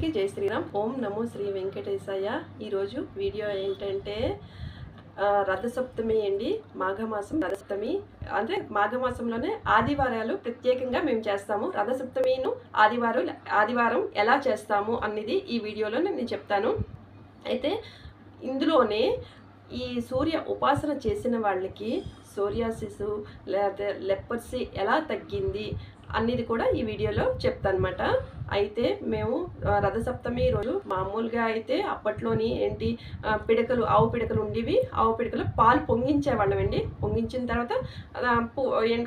జై శ్రీరామ్. ఓం నమో శ్రీ వెంకటేశయ్య ఈరోజు వీడియో ఏంటంటే రథసప్తమి అండి. మాఘమాసం రథసప్తమి. అంటే మాఘమాసంలోనే ఆదివారాలు ప్రత్యేకంగా మేము చేస్తాము. రథసప్తమిను ఆదివారం ఆదివారం ఎలా చేస్తాము అనేది ఈ వీడియోలో నేను చెప్తాను. అయితే ఇందులోనే ఈ సూర్య ఉపాసన చేసిన వాళ్ళకి సూర్యాశిసు లేకపోతే లెప్పర్సీ ఎలా తగ్గింది అనేది కూడా ఈ వీడియోలో చెప్తానమాట. అయితే మేము రథసప్తమి రోజు మామూలుగా అయితే అప్పట్లోని ఏంటి పిడకలు ఆవు పిడకలు ఉండేవి. ఆవు పిడకలు పాలు పొంగించేవాళ్ళం అండి. పొంగించిన తర్వాత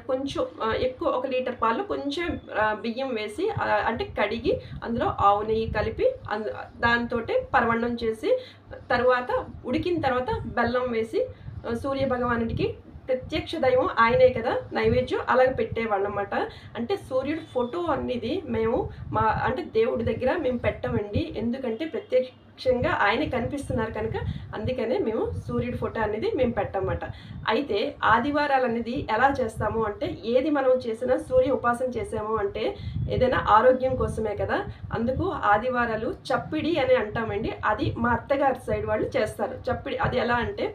కొంచెం ఎక్కువ ఒక లీటర్ పాలు కొంచెం బియ్యం వేసి అంటే కడిగి అందులో ఆవు నెయ్యి కలిపి అందు దాంతో పరవన్నం చేసి తర్వాత ఉడికిన తర్వాత బెల్లం వేసి సూర్య భగవానుడికి ప్రత్యక్ష దైవం ఆయనే కదా నైవేద్యం అలాగ పెట్టేవాళ్ళు అనమాట అంటే సూర్యుడు ఫోటో అనేది మేము మా అంటే దేవుడి దగ్గర మేము పెట్టమండి. ఎందుకంటే ప్రత్యక్షంగా ఆయన కనిపిస్తున్నారు కనుక అందుకనే మేము సూర్యుడి ఫోటో అనేది మేము పెట్టమన్నమాట అయితే ఆదివారాలు అనేది ఎలా చేస్తాము అంటే ఏది మనం చేసినా సూర్య ఉపాసన చేసాము అంటే ఏదైనా ఆరోగ్యం కోసమే కదా. అందుకు ఆదివారాలు చప్పిడి అని అంటామండి. అది మా అత్తగారి సైడ్ వాళ్ళు చేస్తారు. చప్పిడి అది ఎలా అంటే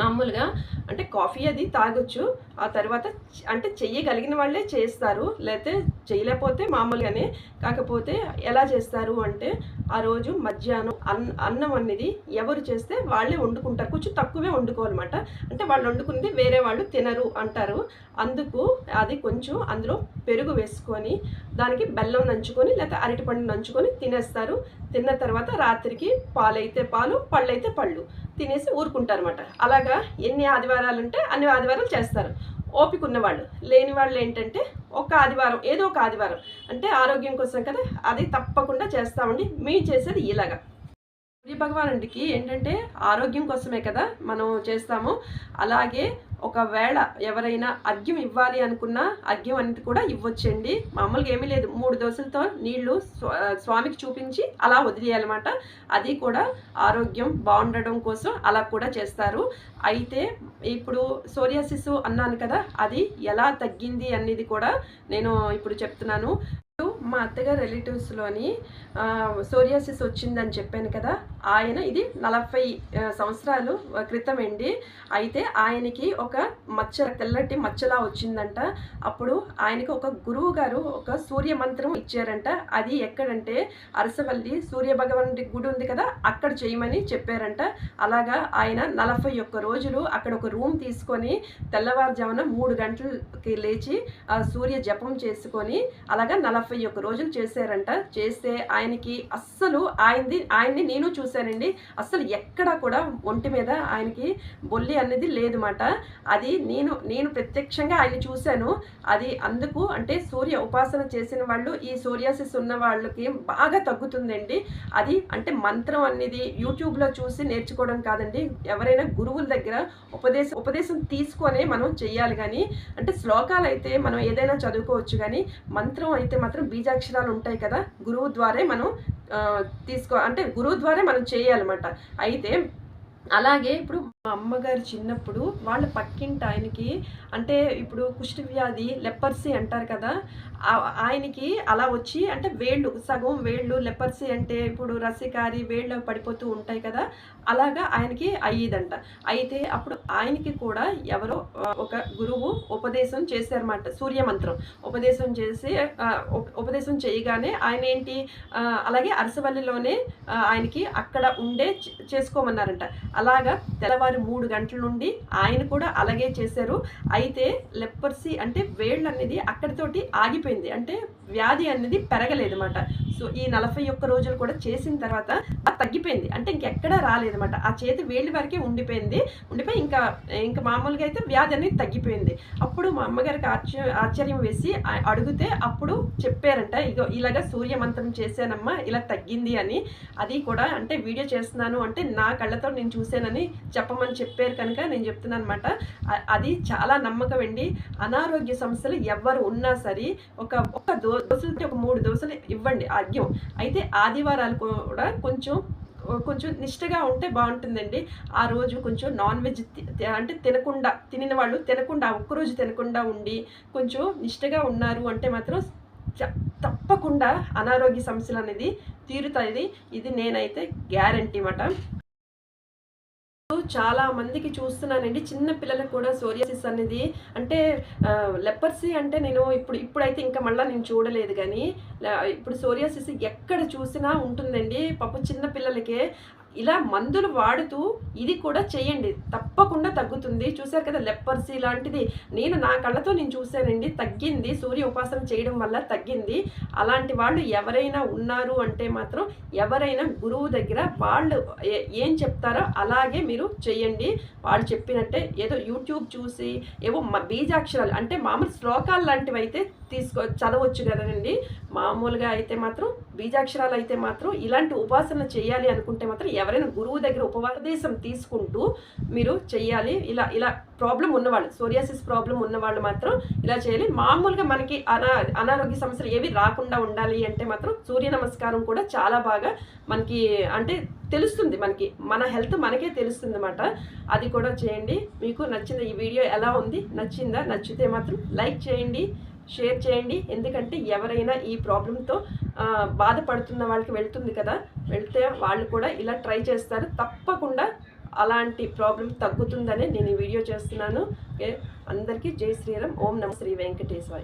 మామూలుగా అంటే కాఫీ అది తాగొచ్చు. ఆ తర్వాత అంటే చెయ్యగలిగిన వాళ్ళే చేస్తారు. లేకపోతే చేయలేకపోతే మామూలుగానే కాకపోతే ఎలా చేస్తారు అంటే ఆ రోజు మధ్యాహ్నం అన్న అన్నం అనేది ఎవరు చేస్తే వాళ్ళే వండుకుంటారు. కొంచెం తక్కువే వండుకోవాలన్నమాట. అంటే వాళ్ళు వండుకుంది వేరే వాళ్ళు తినరు అంటారు. అందుకు అది కొంచెం అందులో పెరుగు వేసుకొని దానికి బెల్లం నంచుకొని లేకపోతే అరటిపండు నంచుకొని తినేస్తారు. తిన్న తర్వాత రాత్రికి పాలైతే పాలు పళ్ళైతే పళ్ళు. తినేసి ఊరుకుంటారు అనమాట అలాగా ఎన్ని ఆదివారాలు ఉంటే అన్ని ఆదివారాలు చేస్తారు. ఓపిక ఉన్నవాళ్ళు లేని వాళ్ళు ఏంటంటే ఒక ఆదివారం ఏదో ఒక ఆదివారం. అంటే ఆరోగ్యం కోసం కదా అది తప్పకుండా చేస్తామండి. మేము చేసేది ఇలాగా. సూర్య భగవానుడికి ఏంటంటే ఆరోగ్యం కోసమే కదా మనం చేస్తాము. అలాగే ఒకవేళ ఎవరైనా అర్ఘ్యం ఇవ్వాలి అనుకున్నా అర్ఘ్యం అనేది కూడా ఇవ్వచ్చండి. మామూలుగా ఏమీ లేదు. మూడు దోశలతో నీళ్ళు స్వా- స్వామికి చూపించి అలా వదిలేయాలన్నమాట. అది కూడా ఆరోగ్యం బాగుండడం కోసం అలా కూడా చేస్తారు. అయితే ఇప్పుడు సోరియాసిస్ అన్నాను కదా అది ఎలా తగ్గింది అనేది కూడా నేను ఇప్పుడు చెప్తున్నాను. మా అత్తగారు రిలేటివ్స్లోని సోరియాసిస్ వచ్చిందని చెప్పాను కదా ఆయన ఇది నలభై సంవత్సరాలు క్రితం అండి. అయితే ఆయనకి ఒక మచ్చ తెల్లటి మచ్చలా వచ్చిందంట. అప్పుడు ఆయనకి ఒక గురువు గారు ఒక సూర్య మంత్రం ఇచ్చారంట. అది ఎక్కడంటే అరసవల్లి సూర్య భగవానుడి గుడి ఉంది కదా అక్కడ చేయమని చెప్పారంట. అలాగా ఆయన నలభై ఒక్క రోజులు అక్కడ ఒక రూమ్ తీసుకొని తెల్లవారుజామున మూడు గంటలకి లేచి సూర్య జపం చేసుకొని అలాగా నలభై ఒక్క రోజులు చేశారంట. చేస్తే ఆయనకి అస్సలు ఆయనది ఆయన్ని నేను చూశానండి. అసలు ఎక్కడ కూడా ఒంటి మీద ఆయనకి బొల్లి అనేది లేదన్నమాట. అది నేను నేను ప్రత్యక్షంగా ఆయన చూశాను. అది అందుకు అంటే సూర్య ఉపాసన చేసిన వాళ్ళు ఈ సూర్యాసిస్ ఉన్న వాళ్ళకి బాగా తగ్గుతుందండి. అది అంటే మంత్రం అనేది యూట్యూబ్లో చూసి నేర్చుకోవడం కాదండి. ఎవరైనా గురువుల దగ్గర ఉపదేశం ఉపదేశం తీసుకొనే మనం చెయ్యాలి కానీ అంటే శ్లోకాలు అయితే మనం ఏదైనా చదువుకోవచ్చు కానీ మంత్రం అయితే మాత్రం బీజాక్షరాలు ఉంటాయి కదా. గురువు ద్వారే మనం తీసుకో అంటే గురువు ద్వారా మనం చేయాలన్నమాట. అయితే అలాగే ఇప్పుడు మా అమ్మగారు చిన్నప్పుడు వాళ్ళ పక్కింటి ఆయనకి అంటే ఇప్పుడు కుష్టి వ్యాధి లెపర్సీ అంటారు కదా ఆయనకి అలా వచ్చి అంటే వేళ్ళు సగం వేళ్ళు లెపర్సీ అంటే ఇప్పుడు రసికారి వేళ్ళు పడిపోతూ ఉంటాయి కదా అలాగా ఆయనకి అయ్యేదంట. అయితే అప్పుడు ఆయనకి కూడా ఎవరో ఒక గురువు ఉపదేశం చేశారన్నమాట సూర్యమంత్రం. ఉపదేశం చేసి ఉపదేశం చేయగానే ఆయన ఏంటి అలాగే అరసవల్లిలోనే ఆయనకి అక్కడ ఉండే చేసుకోమన్నారంట. అలాగా తెల్లవారు మూడు గంటల నుండి ఆయన కూడా అలాగే చేశారు. అయితే లెప్పర్సీ అంటే వేళ్ళు అనేది అక్కడితోటి ఆగిపోయింది. అంటే వ్యాధి అనేది పెరగలేదు అనమాట సో ఈ నలభై ఒక్క రోజులు కూడా చేసిన తర్వాత అది తగ్గిపోయింది. అంటే ఇంకెక్కడా రాలేదన్నమాట. ఆ చేతి వేళ్ళ వరకే ఉండిపోయింది. ఉండిపోయి ఇంకా ఇంకా మామూలుగా అయితే వ్యాధి అనేది తగ్గిపోయింది. అప్పుడు మా అమ్మగారికి ఆశ్చర్యం ఆశ్చర్యం వేసి అడిగితే అప్పుడు చెప్పారంట ఇగో ఇలాగ సూర్యమంత్రం చేశానమ్మా ఇలా తగ్గింది అని. అది కూడా అంటే వీడియో చేస్తున్నాను అంటే నా కళ్ళతో నేను చూశానని చెప్పమని చెప్పారు కనుక నేను చెప్తున్నాను అనమాట అది చాలా నమ్మకం అండి. అనారోగ్య సమస్యలు ఎవరు ఉన్నా సరే ఒక ఒక దో దోశలతో ఒక మూడు దోశలు ఇవ్వండి ఆగ్యం అయితే ఆదివారాలు కూడా కొంచెం కొంచెం నిష్టగా ఉంటే బాగుంటుందండి. ఆ రోజు కొంచెం నాన్ వెజ్ అంటే తినకుండా తినిన వాళ్ళు తినకుండా ఒక్కరోజు తినకుండా ఉండి కొంచెం నిష్టగా ఉన్నారు అంటే మాత్రం తప్పకుండా అనారోగ్య సమస్యలు అనేది తీరుతాయి. ఇది నేనైతే గ్యారంటీ మాట. చాలా మందికి చూస్తున్నానండి. చిన్న పిల్లలకు కూడా సోరియాసిస్ అనేది అంటే లెపర్సీ అంటే నేను ఇప్పుడు ఇప్పుడైతే ఇంకా మళ్ళీ నేను చూడలేదు కానీ ఇప్పుడు సోరియాసిస్ ఎక్కడ చూసినా ఉంటుందండి. పాప చిన్న పిల్లలకే ఇలా మందులు వాడుతూ ఇది కూడా చేయండి. తప్పకుండా తగ్గుతుంది. చూశారు కదా లెప్పర్సీ లాంటిది. నేను నా కళ్ళతో నేను చూశానండి. తగ్గింది. సూర్య ఉపాసన చేయడం వల్ల తగ్గింది. అలాంటి వాళ్ళు ఎవరైనా ఉన్నారు అంటే మాత్రం ఎవరైనా గురువు దగ్గర వాళ్ళు ఏం చెప్తారో అలాగే మీరు చేయండి. వాళ్ళు చెప్పినట్టే ఏదో యూట్యూబ్ చూసి ఏవో బీజాక్షరాలు అంటే మామూలు శ్లోకాలు లాంటివి అయితే తీసుకో చదవచ్చు కదండి. మామూలుగా అయితే మాత్రం బీజాక్షరాలు అయితే మాత్రం ఇలాంటి ఉపాసన చేయాలి అనుకుంటే మాత్రం ఎవరైనా గురువు దగ్గర ఉపదేశం తీసుకుంటూ మీరు చెయ్యాలి. ఇలా ఇలా ప్రాబ్లం ఉన్నవాళ్ళు సోరియాసిస్ ప్రాబ్లం ఉన్నవాళ్ళు మాత్రం ఇలా చేయాలి. మామూలుగా మనకి అనా అనారోగ్య సమస్యలు ఏవి రాకుండా ఉండాలి అంటే మాత్రం సూర్య నమస్కారం కూడా చాలా బాగా మనకి అంటే తెలుస్తుంది మనకి. మన హెల్త్ మనకే తెలుస్తుంది అన్నమాట అది కూడా చేయండి. మీకు నచ్చింది ఈ వీడియో ఎలా ఉంది? నచ్చిందా? నచ్చితే మాత్రం లైక్ చేయండి షేర్ చేయండి. ఎందుకంటే ఎవరైనా ఈ ప్రాబ్లంతో బాధపడుతున్న వాళ్ళకి వెళ్తుంది కదా వెళ్తే వాళ్ళు కూడా ఇలా ట్రై చేస్తారు. తప్పకుండా అలాంటి ప్రాబ్లం తగ్గుతుందని నేను ఈ వీడియో చేస్తున్నాను. ఓకే? అందరికీ జై శ్రీరామ్. ఓం నమ శ్రీ వెంకటేశ్వర